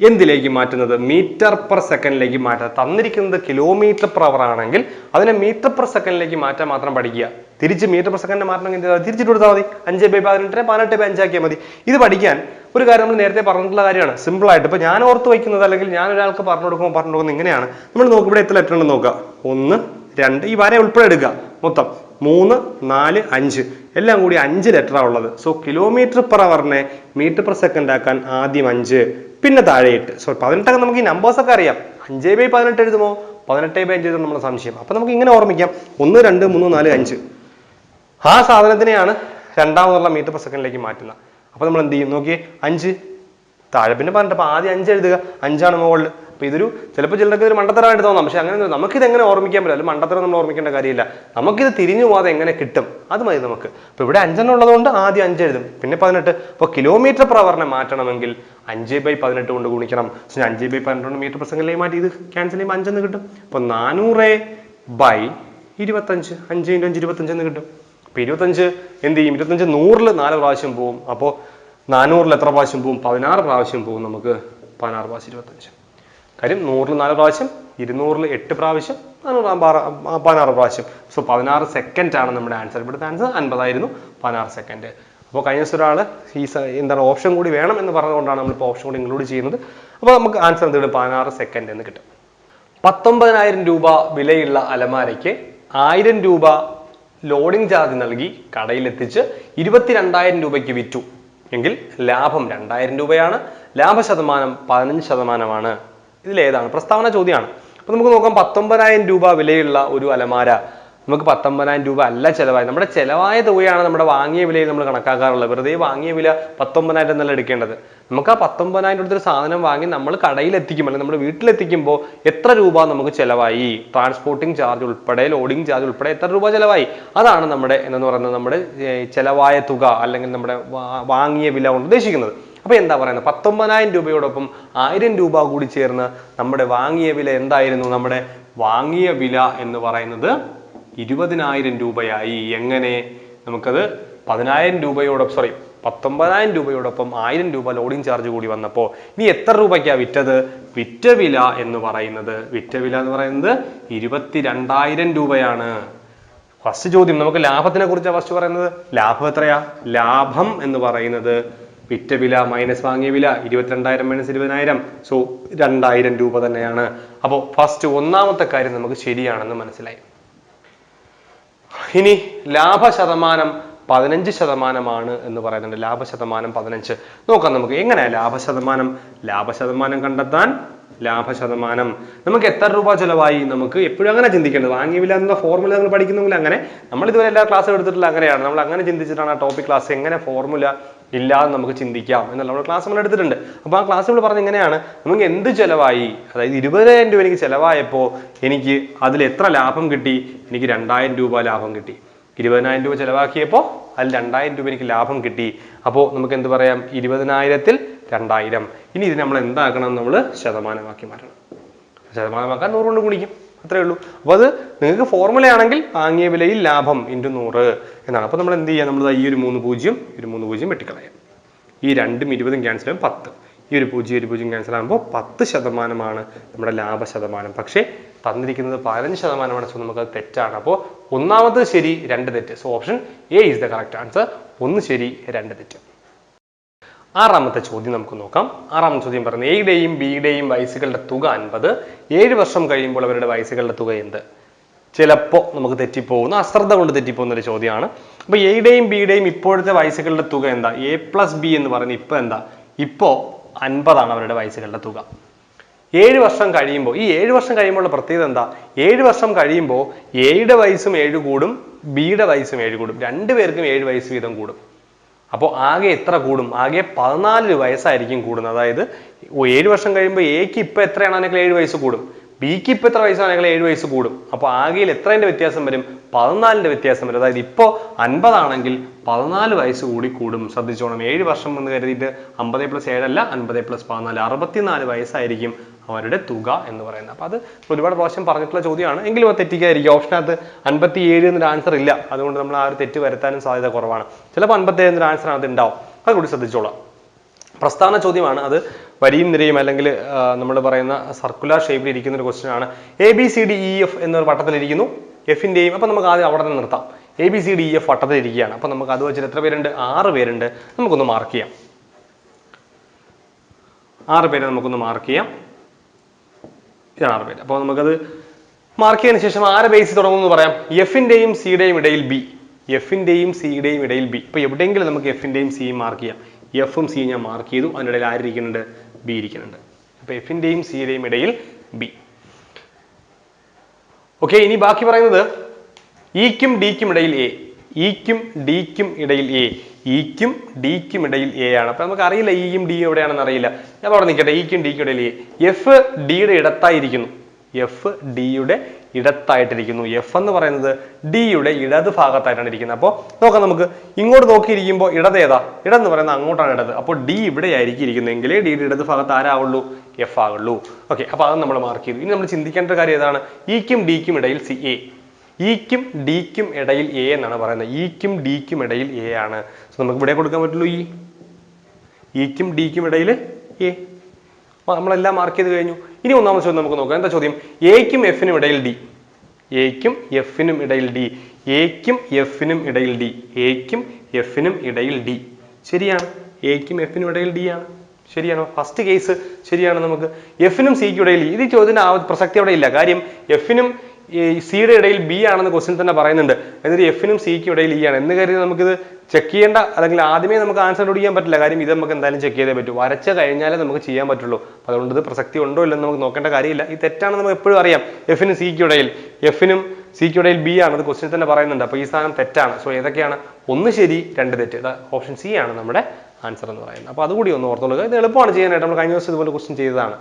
എന്തിലേക്ക് മാറ്റുന്നത്? മീറ്റർ പെർ സെക്കൻഡിലേക്ക് മാറ്റുക തന്നിരിക്കുന്നത് കിലോമീറ്റർ പെർ അവർ ആണെങ്കിൽ അതിനെ മീറ്റർ പെർ സെക്കൻഡിലേക്ക് മാറ്റാൻ മാത്രം പഠിക്കുക. തിരിച്ച് മീറ്റർ പെർ സെക്കൻഡ് മാറ്റണമെങ്കിൽ എന്ത്? തിരിച്ചിട്ട് കൊടുത്താൽ മതി. അഞ്ച് ബൈ പതിനെട്ടിനെ പതിനെട്ട് ബൈ അഞ്ചാക്കിയാൽ മതി. ഇത് പഠിക്കാൻ ഒരു കാര്യം നമ്മൾ നേരത്തെ പറഞ്ഞിട്ടുള്ള കാര്യമാണ്. സിമ്പിൾ ആയിട്ട് ഇപ്പൊ ഞാൻ ഓർത്ത് വയ്ക്കുന്നത് അല്ലെങ്കിൽ ഞാൻ ഒരാൾക്ക് പറഞ്ഞു കൊടുക്കുമ്പോൾ പറഞ്ഞു കൊടുക്കുന്നത് ഇങ്ങനെയാണ്. നമ്മൾ നോക്കും ഇവിടെ എത്ര ലെറ്റർ ഉണ്ടെന്ന് നോക്കുക. ഒന്ന് രണ്ട് ഈ വര ഉൾപ്പെടെ എടുക്കുക. മൊത്തം മൂന്ന് നാല് അഞ്ച്. എല്ലാം കൂടി അഞ്ച് ലെറ്ററാണ് ഉള്ളത്. സോ കിലോമീറ്റർ പെർ അവറിനെ മീറ്റർ പെർ സെക്കൻഡ് ആക്കാൻ ആദ്യം അഞ്ച് പിന്നെ താഴെ എട്ട്. സോ പതിനെട്ടൊക്കെ നമുക്ക് ഈ നമ്പേഴ്സ് ഒക്കെ അറിയാം. അഞ്ച് ബൈ പതിനെട്ട് എഴുതുമോ? പതിനെട്ട് ബൈ അഞ്ച് എഴുതുമ്പോൾ നമ്മുടെ സംശയം. അപ്പൊ നമുക്ക് ഇങ്ങനെ ഓർമ്മിക്കാം. ഒന്ന് രണ്ട് മൂന്ന് നാല് അഞ്ച്. ആ സാധനത്തിനെയാണ് രണ്ടാമതുള്ള മീറ്റർ പെർ സെക്കൻഡിലേക്ക് മാറ്റുന്നത്. അപ്പോൾ നമ്മൾ എന്ത് ചെയ്യും? നോക്കിയേ അഞ്ച്. താഴെ പിന്നെ പറഞ്ഞിട്ട് അപ്പൊ ആദ്യം അഞ്ച് എഴുതുക. അഞ്ചാണ് മുകളിൽ. അപ്പോൾ ഇതൊരു ചിലപ്പോൾ ചിലർക്ക് ഇതൊരു മണ്ടത്തരമായിട്ട് തോന്നാം. പക്ഷേ അങ്ങനെ നമുക്കിത് എങ്ങനെ ഓർമ്മിക്കാൻ പറ്റില്ല. അല്ലെങ്കിൽ മണ്ടത്തരം നമ്മൾ ഓർമ്മിക്കേണ്ട കാര്യമില്ല. നമുക്കിത് തിരിഞ്ഞു പോകാതെ എങ്ങനെ കിട്ടും? അത് മതി നമുക്ക്. അപ്പോൾ ഇവിടെ അഞ്ചെണ്ണം ഉള്ളതുകൊണ്ട് ആദ്യം അഞ്ച് എഴുതും. പിന്നെ പതിനെട്ട്. അപ്പോൾ കിലോമീറ്റർ per hour-നെ മാറ്റണമെങ്കിൽ അഞ്ച് ബൈ പതിനെട്ട് കൊണ്ട് ഗുണിക്കണം. പക്ഷേ അഞ്ച് ബൈ പതിനെട്ട് കൊണ്ട് മീറ്റർ പെർ സെക്കൻഡിലേക്ക് മാറ്റി ഇത് ക്യാൻസൽ ചെയ്യുമ്പോൾ അഞ്ചെന്ന് കിട്ടും. അപ്പോൾ നാനൂറ് ബൈ ഇരുപത്തഞ്ച്. അഞ്ച് ഇന്റു അഞ്ച് ഇരുപത്തഞ്ചെന്ന് കിട്ടും. അപ്പൊ ഇരുപത്തഞ്ച് എന്ത് ചെയ്യും? ഇരുപത്തഞ്ച് നൂറിൽ നാല് പ്രാവശ്യം പോവും. അപ്പോൾ നാനൂറിൽ എത്ര പ്രാവശ്യം പോവും? പതിനാറ് പ്രാവശ്യം പോവും നമുക്ക് പതിനാറ് പ്രാവശ്യം ഇരുപത്തഞ്ച്. കാര്യം നൂറിൽ നാല് പ്രാവശ്യം ഇരുന്നൂറിൽ എട്ട് പ്രാവശ്യം നാനൂറ് പതിനാറ് പ്രാവശ്യം. സോ പതിനാറ് സെക്കൻഡ് ആണ് നമ്മുടെ ആൻസർ ഇവിടുത്തെ ആൻസർ അൻപതായിരുന്നു പതിനാറ് സെക്കൻഡ് അപ്പോൾ കഴിഞ്ഞ ദിവസം ഒരാൾ ഈ എന്താണ് ഓപ്ഷൻ കൂടി വേണം എന്ന് പറഞ്ഞുകൊണ്ടാണ് നമ്മളിപ്പോൾ ഓപ്ഷൻ കൂടി ഇൻക്ലൂഡ് ചെയ്യുന്നത്. അപ്പോൾ നമുക്ക് ആൻസർ എന്ത് കിട്ടും? പതിനാറ് സെക്കൻഡ് എന്ന് കിട്ടും. പത്തൊമ്പതിനായിരം രൂപ വിലയുള്ള അലമാരയ്ക്ക് ആയിരം രൂപ ലോഡിംഗ് ചാർജ് നൽകി കടയിലെത്തിച്ച് ഇരുപത്തിരണ്ടായിരം രൂപയ്ക്ക് വിറ്റു. എങ്കിൽ ലാഭം രണ്ടായിരം രൂപയാണ്. ലാഭശതമാനം പതിനഞ്ച് ശതമാനമാണ്. ഇതിലേതാണ് പ്രസ്താവന ചോദ്യമാണ്. അപ്പോൾ നമുക്ക് നോക്കാം പത്തൊമ്പതിനായിരം രൂപ വിലയുള്ള ഒരു അലമാര നമുക്ക് പത്തൊമ്പതിനായിരം രൂപ അല്ല ചിലവായി. നമ്മുടെ ചിലവായ തുകയാണ് നമ്മുടെ വാങ്ങിയ വിലയിൽ നമ്മൾ കണക്കാക്കാറുള്ളത്. വെറുതെ വാങ്ങിയ വില പത്തൊമ്പതിനായിരം എന്നല്ല എടുക്കേണ്ടത്. നമുക്ക് ആ പത്തൊമ്പതിനായിരം രൂപ ഒരു സാധനം വാങ്ങി നമ്മൾ കടയിൽ എത്തിക്കും അല്ലെങ്കിൽ നമ്മുടെ വീട്ടിലെത്തിക്കുമ്പോൾ എത്ര രൂപ നമുക്ക് ചിലവായി? ട്രാൻസ്പോർട്ടിംഗ് ചാർജ് ഉൾപ്പെടെ ലോഡിംഗ് ചാർജ് ഉൾപ്പെടെ എത്ര രൂപ ചിലവായി? അതാണ് നമ്മുടെ എന്ന് പറയുന്നത് നമ്മുടെ ചിലവായ ചെലവായ തുക അല്ലെങ്കിൽ നമ്മുടെ വാങ്ങിയ വില കൊണ്ട് ഉദ്ദേശിക്കുന്നത്. അപ്പോൾ എന്താ പറയുന്നത്? പത്തൊമ്പതിനായിരം രൂപയോടൊപ്പം ആയിരം രൂപ കൂടി ചേർന്ന് നമ്മുടെ വാങ്ങിയ വില എന്തായിരുന്നു? നമ്മുടെ വാങ്ങിയ വില എന്ന് പറയുന്നത് ഇരുപതിനായിരം രൂപയായി. എങ്ങനെ? നമുക്കത് പതിനായിരം രൂപയോടൊപ്പം സോറി പത്തൊമ്പതിനായിരം രൂപയോടൊപ്പം ആയിരം രൂപ ലോഡിംഗ് ചാർജ് കൂടി വന്നപ്പോൾ ഇനി എത്ര രൂപയ്ക്കാണ് വിറ്റത്? വിറ്റ വില എന്ന് പറയുന്നത് വിറ്റ വില എന്ന് പറയുന്നത് ഇരുപത്തി രണ്ടായിരം രൂപയാണ്. ഫസ്റ്റ് ചോദ്യം നമുക്ക് ലാഭത്തിനെ കുറിച്ചാണ് ഫസ്റ്റ് പറയുന്നത്? ലാഭം എത്രയാ? ലാഭം എന്ന് പറയുന്നത് വിറ്റ വില മൈനസ് വാങ്ങിയ വില ഇരുപത്തിരണ്ടായിരം മൈനസ് ഇരുപതിനായിരം. സോ രണ്ടായിരം രൂപ തന്നെയാണ്. അപ്പോൾ ഫസ്റ്റ് ഒന്നാമത്തെ കാര്യം നമുക്ക് ശരിയാണെന്ന് മനസ്സിലായി. ഇനി ലാഭ ശതമാനം പതിനഞ്ച് ശതമാനമാണ് എന്ന് പറയുന്നുണ്ട്. ലാഭ ശതമാനം പതിനഞ്ച്. നോക്കാം നമുക്ക്. എങ്ങനെയാ ലാഭ ശതമാനം ലാഭ ശതമാനം കണ്ടെത്താൻ ലാഭ ശതമാനം നമുക്ക് എത്ര രൂപ ചിലവായി? നമുക്ക് എപ്പോഴും അങ്ങനെ ചിന്തിക്കേണ്ടത്. വാങ്ങിയ വില എന്ന ഫോർമുല നമ്മൾ പഠിക്കുന്നെങ്കിൽ അങ്ങനെ. നമ്മൾ ഇതുവരെ എല്ലാ ക്ലാസ്സും എടുത്തിട്ടുള്ള അങ്ങനെയാണ്. നമ്മൾ അങ്ങനെ ചിന്തിച്ചിട്ടാണ് ആ ടോപ്പിക് ക്ലാസ് എങ്ങനെ ഫോർമുല ഇല്ലാതെ നമുക്ക് ചിന്തിക്കാം എന്നല്ല. നമ്മൾ ക്ലാസ് നമ്മൾ എടുത്തിട്ടുണ്ട്. അപ്പോൾ ആ ക്ലാസ് നമ്മൾ പറഞ്ഞ എങ്ങനെയാണ് നമുക്ക് എന്ത് ചിലവായി? അതായത് ഇരുപതിനായിരം രൂപ എനിക്ക് ചിലവായപ്പോൾ എനിക്ക് അതിൽ എത്ര ലാഭം കിട്ടി? എനിക്ക് രണ്ടായിരം രൂപ ലാഭം കിട്ടി. ഇരുപതിനായിരം രൂപ ചിലവാക്കിയപ്പോൾ അതിൽ രണ്ടായിരം രൂപ എനിക്ക് ലാഭം കിട്ടി. അപ്പോൾ നമുക്ക് എന്ത് പറയാം? ഇരുപതിനായിരത്തിൽ രണ്ടായിരം. ഇനി ഇത് നമ്മൾ എന്താക്കണം? നമ്മൾ ശതമാനമാക്കി മാറ്റണം. ശതമാനമാക്കാൻ നൂറ് കൊണ്ട് ഗുണിക്കും. അത്രേ ഉള്ളൂ. അപ്പോൾ അത് നിങ്ങൾക്ക് ഫോർമുലയാണെങ്കിൽ വാങ്ങിയ വിലയിൽ ലാഭം ഇന്റു നൂറ് എന്നാണ്. അപ്പോൾ നമ്മൾ എന്ത് ചെയ്യുക നമ്മൾ ഈ ഒരു മൂന്ന് പൂജ്യം ഒരു മൂന്ന് പൂജ്യം വെട്ടിക്കളയാം. ഈ രണ്ടും ഇരുപതും ക്യാൻസൽ ആകും പത്ത്. ഈ ഒരു പൂജ്യം ഒരു പൂജ്യം ക്യാൻസൽ ആകുമ്പോൾ പത്ത് ശതമാനമാണ് നമ്മുടെ ലാഭ ശതമാനം. പക്ഷേ തന്നിരിക്കുന്നത് പതിനഞ്ച് ശതമാനമാണ്. സോ നമുക്കത് തെറ്റാണ്. അപ്പോൾ ഒന്നാമത് ശരി രണ്ട് തെറ്റ്. So option A is the correct answer ഒന്ന് ശരി രണ്ട് തെറ്റ്. ആറാമത്തെ ചോദ്യം നമുക്ക് നോക്കാം. ആറാമത്തെ ചോദ്യം പറയുന്നത് എയുടെയും ബിയുടെയും വയസ്സുകളുടെ തുക അൻപത്. ഏഴ് വർഷം കഴിയുമ്പോൾ അവരുടെ വയസ്സുകളുടെ തുക എന്ത്? ചിലപ്പോൾ നമുക്ക് തെറ്റിപ്പോകുന്ന. അശ്രദ്ധ കൊണ്ട് തെറ്റിപ്പോകുന്ന ഒരു ചോദ്യമാണ്. അപ്പോൾ എയുടെയും ബിയുടെയും ഇപ്പോഴത്തെ വയസ്സുകളുടെ തുക എന്താ? എ പ്ലസ് ബി എന്ന് പറയുന്നത് ഇപ്പൊ എന്താ? ഇപ്പോ അൻപതാണ് അവരുടെ വയസ്സുകളുടെ തുക. ഏഴ് വർഷം കഴിയുമ്പോൾ ഈ ഏഴ് വർഷം കഴിയുമ്പോഴുള്ള പ്രത്യേകത എന്താ? ഏഴ് വർഷം കഴിയുമ്പോൾ എയുടെ വയസ്സും ഏഴ് കൂടും ബിയുടെ വയസ്സും ഏഴ് കൂടും. രണ്ടുപേർക്കും ഏഴ് വയസ്സ് വീതം കൂടും. അപ്പോൾ ആകെ എത്ര കൂടും? ആകെ പതിനാല് വയസ്സായിരിക്കും കൂടുന്നത്. അതായത് ഏഴ് വർഷം കഴിയുമ്പോൾ എക്ക് ഇപ്പം എത്രയാണെങ്കിൽ ഏഴ് വയസ്സ് കൂടും. ബിക്ക് ഇപ്പോൾ എത്ര വയസ്സാണെങ്കിൽ ഏഴ് വയസ്സ് കൂടും. അപ്പോൾ ആകെയിൽ എത്രേന്റെ വ്യത്യാസം വരും? പതിനാലിന്റെ വ്യത്യാസം വരും. അതായത് ഇപ്പോൾ അൻപതാണെങ്കിൽ പതിനാല് വയസ്സ് കൂടി കൂടും. ശ്രദ്ധിച്ചോണം. ഏഴ് വർഷം എന്ന് കരുതിയിട്ട് അമ്പത് പ്ലസ് ഏഴല്ല അൻപത് പ്ലസ് പതിനാല്. അറുപത്തിനാല് വയസ്സായിരിക്കും അവരുടെ തുക എന്ന് പറയുന്നത്. അപ്പൊ അത് ഒരുപാട് പ്രാവശ്യം പറഞ്ഞിട്ടുള്ള ചോദ്യമാണ്. എങ്കിലും അത് തെറ്റിക്കായിരിക്കും ഓപ്ഷനകത്ത് അൻപത്തി ഏഴ് എന്നൊരു ആൻസർ ഇല്ല. അതുകൊണ്ട് നമ്മൾ ആ ഒരു തെറ്റ് വരുത്താനും സാധ്യത കുറവാണ്. ചിലപ്പോൾ അൻപത്തി ഏഴ് എന്നൊരു ആൻസർ അത് ഉണ്ടാവും. അത് കൂടി ശ്രദ്ധിച്ചോളാം. പ്രസ്ഥാന ചോദ്യമാണ് അത്. വരിയും നിരയും അല്ലെങ്കിൽ നമ്മൾ പറയുന്ന സർക്കുലർ ഷേപ്പിൽ ഇരിക്കുന്ന ഒരു ക്വസ്റ്റ്യൻ ആണ്. A B C D E F എന്നൊരു വട്ടത്തിലിരിക്കുന്നു എഫിന്റെയും അപ്പൊ നമുക്ക് ആദ്യം അവിടെ നിന്ന് നിർത്താം. A B C D E F വട്ടത്തിലിരിക്കുകയാണ് അപ്പൊ നമുക്ക് അത് വെച്ചിട്ട് എത്ര പേരുണ്ട്? ആറ് പേരുണ്ട്. നമുക്കൊന്ന് മാർക്ക് ചെയ്യാം. ആറ് പേരെ നമുക്കൊന്ന് മാർക്ക് ചെയ്യാം. ഇതാണ് ആറ് പേര്? അപ്പോൾ നമുക്കത് മാർക്ക് ചെയ്തതിന് ശേഷം ആരെ ബേസ് തുടങ്ങുമെന്ന് പറയാം? എഫിന്റെയും സിയുടെയും ഇടയിൽ ബി എഫിന്റെയും സിയുടെയും ഇടയിൽ ബി അപ്പോൾ എവിടെയെങ്കിലും നമുക്ക് എഫിന്റെയും സിയും മാർക്ക് ചെയ്യാം. എഫും സിയും ഞാൻ മാർക്ക് ചെയ്തു. അതിനിടയിൽ ആരിയ്ക്കുന്നുണ്ട് ബി ഇരിക്കുന്നുണ്ട്? അപ്പോൾ എഫിന്റെയും സിയുടെയും ഇടയിൽ ബി ഓക്കെ ഇനി ബാക്കി പറയുന്നത് ഇക്കും ഡിക്കും ഇടയിൽ എ ഇക്കും ഡിക്കും ഇടയിൽ എ ഇക്കും ഡിക്കും ഇടയിൽ എ ആണ്. അപ്പൊ നമുക്ക് അറിയില്ല ഇയും ഡി എവിടെയാണെന്ന് അറിയില്ല. ഞാൻ അവിടെ നിൽക്കട്ടെ. ഇക്കും ഡിക്കും ഇടയിൽ എ എഫ് ഡിയുടെ ഇടത്തായിരിക്കുന്നു. എഫ് ഡിയുടെ ഇടത്തായിട്ടിരിക്കുന്നു. എഫ് എന്ന് പറയുന്നത് ഡിയുടെ ഇടത് ഭാഗത്തായിട്ടാണ് ഇരിക്കുന്നത്. അപ്പോൾ നോക്കാം നമുക്ക്. ഇങ്ങോട്ട് നോക്കിയിരിക്കുമ്പോൾ ഇടത് ഏതാ? ഇടം എന്ന് പറയുന്നത് അങ്ങോട്ടാണ് ഇടത്. അപ്പോൾ ഡി ഇവിടെ ആയിരിക്കും ഇരിക്കുന്നത് എങ്കിലേ ഡിയുടെ ഇടത് ഭാഗത്ത് ആരാവുള്ളൂ? എഫ് ആവുള്ളൂ. ഓക്കെ അപ്പോൾ അത് നമ്മൾ മാർക്ക് ചെയ്തു. ഇനി നമ്മൾ ചിന്തിക്കേണ്ട കാര്യം ഏതാണ്? ഇക്കും ഡിക്കും ഇടയിൽ സി എ ഇക്കും ഡിക്കും ഇടയിൽ എ എന്നാണ് പറയുന്നത്. ഇക്കും ഡിക്കും ഇടയിൽ എ ആണ്. സോ നമുക്ക് ഇവിടെ കൊടുക്കാൻ പറ്റുള്ളൂ ഈ. ഇക്കും ഡിക്കും ഇടയിൽ എ. നമ്മളെല്ലാം മാർക്ക് ചെയ്ത് കഴിഞ്ഞു. ഇനി ഒന്നാമത്തെ ചോദ്യം നമുക്ക് നോക്കാം. എന്താ ചോദ്യം? എക്കും എഫിനും ഇടയിൽ ഡി. എക്കും എഫിനും ഇടയിൽ ഡി. എക്കും എഫിനും ഇടയിൽ ഡി. എക്കും എഫിനും ഇടയിൽ ഡി. ശരിയാണ്. എക്കും എഫിനും ഇടയിൽ ഡി ആണ്. ശരിയാണോ? ഫസ്റ്റ് കേസ് ശരിയാണ് നമുക്ക്. എഫിനും സിക്കും ഇടയിൽ ഇത് ചോദ്യത്തിന് ആ പ്രസക്തി അവിടെ ഇല്ല. കാര്യം എഫിനും സിയുടെ ഇടയിൽ ബി ആണെന്ന് ക്വസ്റ്റ്യൻ തന്നെ പറയുന്നുണ്ട്. എന്നിട്ട് എഫിനും സിക്കും ഇടയിൽ ഇ ആണ്. എന്ന് കരുതി നമുക്കിത് ചെക്ക് ചെയ്യേണ്ട അല്ലെങ്കിൽ ആദ്യമേ നമുക്ക് ആൻസർ ചെയ്യാൻ പറ്റില്ല. കാര്യം ഇത് നമുക്ക് എന്തായാലും ചെക്ക് ചെയ്തേ പറ്റൂ. വരച്ച കഴിഞ്ഞാലേ നമുക്ക് ചെയ്യാൻ പറ്റുള്ളൂ. അതുകൊണ്ട് ഇത് പ്രസക്തി ഉണ്ടോ ഇല്ലെന്ന് നമുക്ക് നോക്കേണ്ട കാര്യമില്ല. ഈ തെറ്റാണെന്ന് നമുക്ക് എപ്പോഴും അറിയാം. എഫിനും സിക്കും ഇടയിൽ എഫിനും സിക്കും ഇടയിൽ ബി ആണ് അത് ക്വസ്റ്റ്യൻ തന്നെ പറയുന്നുണ്ട്. അപ്പോൾ ഈ സാധനം തെറ്റാണ്. സോ ഏതൊക്കെയാണ്? ഒന്ന് ശരി രണ്ട് തെറ്റ്. ഓപ്ഷൻ സി ആണ് നമ്മുടെ ആൻസർ എന്ന് പറയുന്നത്. അപ്പോൾ അതുകൂടി ഒന്ന് ഓർത്തോളുക ഇത് എളുപ്പമാണ് ചെയ്യാനായിട്ട്. നമ്മൾ കഴിഞ്ഞ ദിവസം ഇതുപോലെ ക്വസ്റ്റ്യൻ ചെയ്തതാണ്.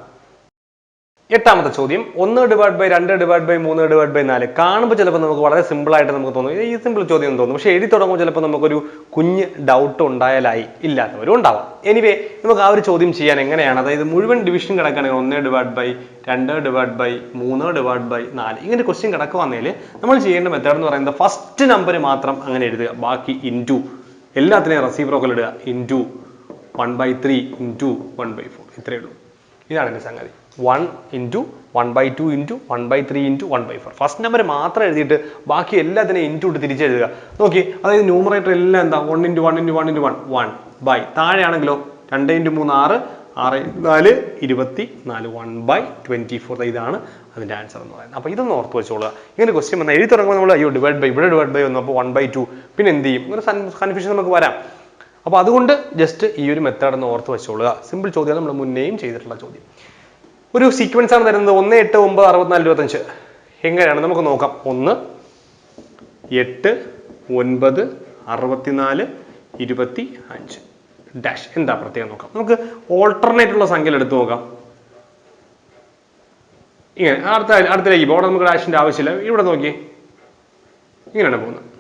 എട്ടാമത്തെ ചോദ്യം. ഒന്ന് ഡിവൈഡ് ബൈ രണ്ട് ഡിവൈഡ് ബൈ മൂന്ന് ഡിവൈഡ് ബൈ നാല്. കാണുമ്പോൾ ചിലപ്പോൾ നമുക്ക് വളരെ സിമ്പിൾ ആയിട്ട് നമുക്ക് തോന്നും. ഈ സിമ്പിൾ ചോദ്യം എന്ന് തോന്നും. പക്ഷേ എഴുതി തുടങ്ങുമ്പോൾ ചിലപ്പോൾ നമുക്കൊരു കുഞ്ഞ് ഡൗട്ട് ഉണ്ടായാലായി ഇല്ലാത്തവരും ഉണ്ടാവാം. എനിവേ നമുക്ക് ആ ഒരു ചോദ്യം ചെയ്യാൻ എങ്ങനെയാണ്? അതായത് മുഴുവൻ ഡിവിഷൻ കിടക്കുകയാണെങ്കിൽ ഒന്ന് ഡിവൈഡ് ബൈ രണ്ട് ഡിവൈഡ് ബൈ മൂന്ന് ഡിവൈഡ് ബൈ നാല്. ഇങ്ങനെ ക്വസ്റ്റ്യൻ കിടക്കുവാണെങ്കിൽ നമ്മൾ ചെയ്യേണ്ട മെത്തേഡ് എന്ന് പറയുന്നത് ഫസ്റ്റ് നമ്പർ മാത്രം അങ്ങനെ എഴുതുക. ബാക്കി ഇന്റു എല്ലാത്തിനെയും റെസീവറൊക്കെ ഇടുക. Into one by three into one by four ഇത്രയേ ഉള്ളൂ. ഇതാണ് എന്റെ സംഗതി. One into one by two into one by three into one by four first number മാത്രം എഴുതിയിട്ട് ബാക്കി എല്ലാത്തിനെയും ഇന്റു ഇട്ട് തിരിച്ചെഴുതുക നോക്കി അതായത് ന്യൂമറേറ്റർ എല്ലാം എന്താ? One into one into one into one one by താഴെയാണെങ്കിലോ? രണ്ട് ഇന്റു മൂന്ന് ആറ്. ആറ് നാല് ഇരുപത്തി നാല് വൺ ബൈ ട്വന്റി ഫോർ ഇതാണ് അതിന്റെ ആൻസർ എന്ന് പറയുന്നത്. അപ്പോൾ ഇതൊന്ന് ഓർത്ത് വെച്ചോളുക. ഇങ്ങനെ ക്വസ്റ്റ്യൻ വന്നാൽ എഴുതി തുടങ്ങുമ്പോൾ നമ്മൾ അയ്യോ ഡിവൈഡ് ബൈ ഇവിടെ ഡിവൈഡ് ബൈ ഒന്ന് അപ്പോൾ വൺ ബൈ ടു പിന്നെ എന്ത് ചെയ്യും? ഒരു കൺഫ്യൂഷൻ നമുക്ക് വരാം. അപ്പോൾ അതുകൊണ്ട് ജസ്റ്റ് ഈ ഒരു മെത്തേഡ് ഒന്ന് ഓർത്ത് വെച്ചോളുക. സിമ്പിൾ ചോദ്യമാണ്. നമ്മൾ മുന്നേയും ചെയ്തിട്ടുള്ള ചോദ്യം. ഒരു സീക്വൻസ് ആണ് തരുന്നത് ഒന്ന് എട്ട് ഒമ്പത് അറുപത്തിനാല് ഇരുപത്തഞ്ച് എങ്ങനെയാണ്? നമുക്ക് നോക്കാം. ഒന്ന് എട്ട് ഒൻപത് അറുപത്തിനാല് ഇരുപത്തി അഞ്ച് ഡാഷ് എന്താ പ്രത്യേകം നോക്കാം? നമുക്ക് ഓൾട്ടർനേറ്റ് ഉള്ള സംഖ്യകൾ എടുത്തു നോക്കാം. ഇങ്ങനെ. അടുത്ത അടുത്തിലേക്ക് അവിടെ നമുക്ക് ഡാഷിന്റെ ആവശ്യമില്ല. ഇവിടെ നോക്കി ഇങ്ങനെയാണ് പോകുന്നത്.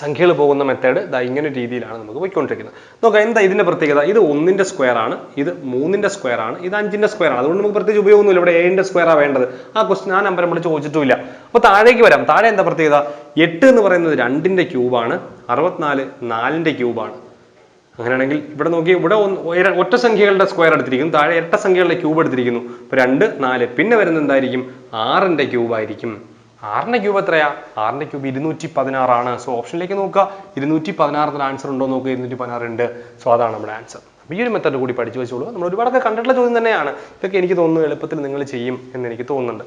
സംഖ്യകൾ പോകുന്ന മെത്തേഡ് ദാ ഇങ്ങനെ രീതിയിലാണ് നമുക്ക് പോയിക്കൊണ്ടിരിക്കുന്നത്. നോക്കാം എന്താ ഇതിന്റെ പ്രത്യേകത? ഇത് ഒന്നിന്റെ സ്ക്വയർ ആണ് ഇത് മൂന്നിന്റെ സ്ക്വയർ ആണ് ഇത് അഞ്ചിന്റെ സ്ക്വയർ ആണ്. അതുകൊണ്ട് നമുക്ക് പ്രത്യേകിച്ച് ഉപയോഗമൊന്നുമില്ല. ഇവിടെ ഏഴിന്റെ സ്ക്വയർ ആണ് വേണ്ടത്. ആ ക്വസ്റ്റൻ ആ നമ്പർ നമ്മൾ ചോദിച്ചിട്ടില്ല അപ്പോൾ താഴേക്ക് വരാം. താഴെ എന്താ പ്രത്യേകത? എട്ട് എന്ന് പറയുന്നത് രണ്ടിന്റെ ക്യൂബാണ് അറുപത്തിനാല് നാലിന്റെ ക്യൂബാണ് അങ്ങനെയാണെങ്കിൽ ഇവിടെ നോക്കി ഇവിടെ ഒറ്റ സംഖ്യകളുടെ സ്ക്വയർ എടുത്തിരിക്കുന്നു. താഴെ ഇരട്ട സംഖ്യകളുടെ ക്യൂബ് എടുത്തിരിക്കുന്നു. അപ്പോൾ രണ്ട് നാല് പിന്നെ വരുന്നത് എന്തായിരിക്കും? ആറിന്റെ ക്യൂബ് ആറിന്റെ ക്യൂബ് എത്രയാ? ആറിന്റെ ക്യൂബ് ഇരുന്നൂറ്റി പതിനാറാണ് സോ ഓപ്ഷനിലേക്ക് നോക്കുക. ഇരുന്നൂറ്റി പതിനാറിന് ആൻസർ ഉണ്ടോ നോക്കുക. ഇരുന്നൂറ്റി പതിനാറ് ഉണ്ട്. സോ അതാണ് നമ്മുടെ ആൻസർ അപ്പോൾ ഈ ഒരു മെത്തേഡ് കൂടി പഠിച്ചു വെച്ചോളൂ. നമ്മൾ ഒരുപാടൊക്കെ കണ്ടിട്ടുള്ള ചോദ്യം തന്നെയാണ്. ഇതൊക്കെ എനിക്ക് തോന്നുന്നു എളുപ്പത്തിൽ നിങ്ങൾ ചെയ്യും എന്ന് എനിക്ക് തോന്നുന്നുണ്ട്.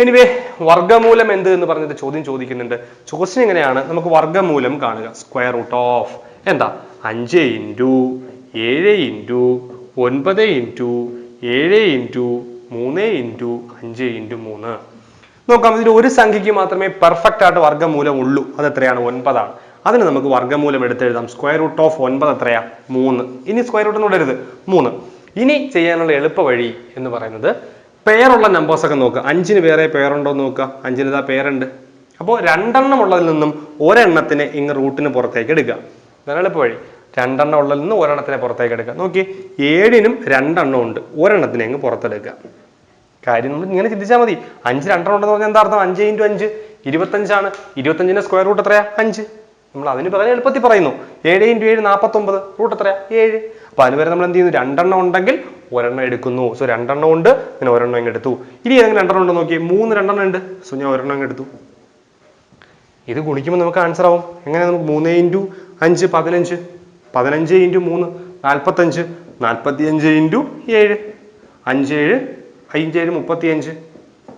എനിവേ വർഗമൂലം എന്ത് എന്ന് പറഞ്ഞിട്ട് ചോദ്യം ചോദിക്കുന്നുണ്ട്. ചോദ്യം എങ്ങനെയാണ്? നമുക്ക് വർഗമൂലം കാണുക. സ്ക്വയർ റൂട്ട് ഓഫ് എന്താ? അഞ്ച് ഇന്റു ഏഴ് ഇന്റു ഒൻപത് ഇന്റു ഏഴ് ഇന്റു മൂന്ന് ഇന്റു അഞ്ച് ഇന്റു മൂന്ന്. നോക്കാം ഇതിൽ ഒരു സംഖ്യയ്ക്ക് മാത്രമേ പെർഫെക്റ്റ് ആയിട്ട് വർഗമൂലം ഉള്ളൂ. അത് എത്രയാണ് ഒൻപതാണ്. അതിന് നമുക്ക് വർഗമൂലം എടുത്തെഴുതാം. സ്ക്വയർ റൂട്ട് ഓഫ് ഒൻപത് എത്രയാ? മൂന്ന്. ഇനി സ്ക്വയർ റൂട്ട് വിടരുത് മൂന്ന്. ഇനി ചെയ്യാനുള്ള എളുപ്പ വഴി എന്ന് പറയുന്നത് പേരുള്ള നമ്പേഴ്സ് ഒക്കെ നോക്കുക. അഞ്ചിന് വേറെ പേരുണ്ടോ എന്ന് നോക്കുക. അഞ്ചിന് ഇതാ പേരുണ്ട്. അപ്പോൾ രണ്ടെണ്ണം ഉള്ളതിൽ നിന്നും ഒരെണ്ണത്തിന് ഇങ്ങ് റൂട്ടിന് പുറത്തേക്ക് എടുക്കുക. അതാണ് എളുപ്പ വഴി. രണ്ടെണ്ണം ഉള്ളതിൽ നിന്ന് ഒരെണ്ണത്തിനെ പുറത്തേക്ക് എടുക്കുക. നോക്കി ഏഴിനും രണ്ടെണ്ണം ഉണ്ട്. ഒരെണ്ണത്തിനെ അങ്ങ് പുറത്തെടുക്കുക. കാര്യം നമ്മൾ ഇങ്ങനെ ചിന്തിച്ചാൽ മതി. അഞ്ച് രണ്ടെണ്ണം പറഞ്ഞാൽ എന്താ അർത്ഥം? അഞ്ച് ഇന്റു അഞ്ച് ഇരുപത്തഞ്ചാണ്. ഇരുപത്തഞ്ചിന്റെ സ്ക്വയർ റൂട്ട് എത്രയാ? അഞ്ച്. നമ്മൾ അതിന് പകരം എളുപ്പത്തിൽ പറയുന്നു. ഏഴ് ഇന്റു ഏഴ് നാൽപ്പത്തൊമ്പത് റൂട്ട് എത്രയാ? ഏഴ്. അപ്പൊ അതിന് വരെ നമ്മൾ എന്ത് ചെയ്യുന്നു? രണ്ടെണ്ണം ഉണ്ടെങ്കിൽ ഒരെണ്ണം എടുക്കുന്നു. സോ രണ്ടെണ്ണം ഉണ്ട് ഞാൻ ഒരെണ്ണം ഇങ്ങ് എടുത്തു. ഇനി ഏതെങ്കിലും രണ്ടെണ്ണം ഉണ്ടോ നോക്കി മൂന്ന് രണ്ടെണ്ണം ഉണ്ട്. സോ ഞാൻ ഒരെണ്ണം എടുത്തു. ഇത് ഗുണിക്കുമ്പോൾ നമുക്ക് ആൻസർ ആവും. എങ്ങനെ നമുക്ക് മൂന്ന് ഇന്റു അഞ്ച്? പതിനഞ്ച്. പതിനഞ്ച് ഇന്റു മൂന്ന്. നാൽപ്പത്തഞ്ച് നാൽപ്പത്തി അഞ്ച് ഇന്റു ഏഴ്. അഞ്ച് ഏഴ്. അഞ്ച് ഏഴ് മുപ്പത്തി അഞ്ച്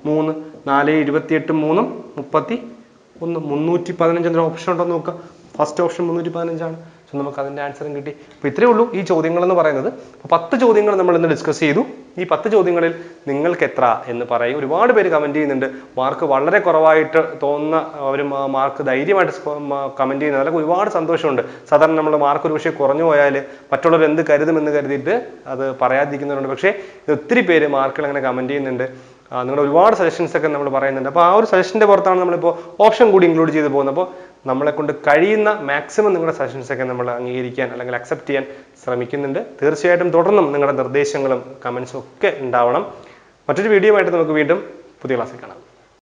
മൂന്ന് നാല് ഇരുപത്തിയെട്ട് മൂന്നും മുപ്പത്തി ഒന്ന്. മുന്നൂറ്റി പതിനഞ്ച് എന്നൊരു ഓപ്ഷൻ ഉണ്ടോ നോക്കുക. ഫസ്റ്റ് ഓപ്ഷൻ മുന്നൂറ്റി പതിനഞ്ചാണ്. സോ നമുക്ക് അതിന്റെ ആൻസറും കിട്ടി. അപ്പോൾ ഇത്രയേ ഉള്ളൂ ഈ ചോദ്യങ്ങൾ എന്ന് പറയുന്നത്. അപ്പോൾ പത്ത് ചോദ്യങ്ങൾ നമ്മൾ ഇന്ന് ഡിസ്കസ് ചെയ്തു. ഈ പത്ത് ചോദ്യങ്ങളിൽ നിങ്ങൾക്ക് എത്ര എന്ന് പറയും. ഒരുപാട് പേര് കമന്റ് ചെയ്യുന്നുണ്ട്. മാർക്ക് വളരെ കുറവായിട്ട് തോന്നുന്ന ഒരു മാർക്ക് ധൈര്യമായിട്ട് കമന്റ് ചെയ്യുന്നത് അതൊക്കെ ഒരുപാട് സന്തോഷമുണ്ട്. സാധാരണ നമ്മൾ മാർക്ക് ഒരു പക്ഷേ കുറഞ്ഞു പോയാൽ മറ്റുള്ളവർ എന്ത് കരുതുമെന്ന് കരുതിയിട്ട് അത് പറയാതിരിക്കുന്നവരുണ്ട്. പക്ഷേ ഒത്തിരി പേര് മാർക്കുകൾ അങ്ങനെ കമന്റ് ചെയ്യുന്നുണ്ട്. നിങ്ങളുടെ ഒരുപാട് സജഷൻസ് ഒക്കെ നമ്മൾ പറയുന്നുണ്ട്. അപ്പോൾ ആ ഒരു സജഷന്റെ പുറത്താണ് നമ്മളിപ്പോൾ ഓപ്ഷൻ കൂടി ഇൻക്ലൂഡ് ചെയ്ത് പോകുന്നത്. അപ്പോൾ നമ്മളെ കൊണ്ട് കഴിയുന്ന മാക്സിമം നിങ്ങളുടെ സജഷൻസ് ഒക്കെ നമ്മൾ അംഗീകരിക്കാൻ അല്ലെങ്കിൽ അക്സെപ്റ്റ് ചെയ്യാൻ ശ്രമിക്കുന്നുണ്ട്. തീർച്ചയായിട്ടും തുടർന്നും നിങ്ങളുടെ നിർദ്ദേശങ്ങളും കമൻസും ഒക്കെ ഉണ്ടാവണം. മറ്റൊരു വീഡിയോ ആയിട്ട് നമുക്ക് വീണ്ടും പുതിയ ക്ലാസ്സിൽ കാണാം.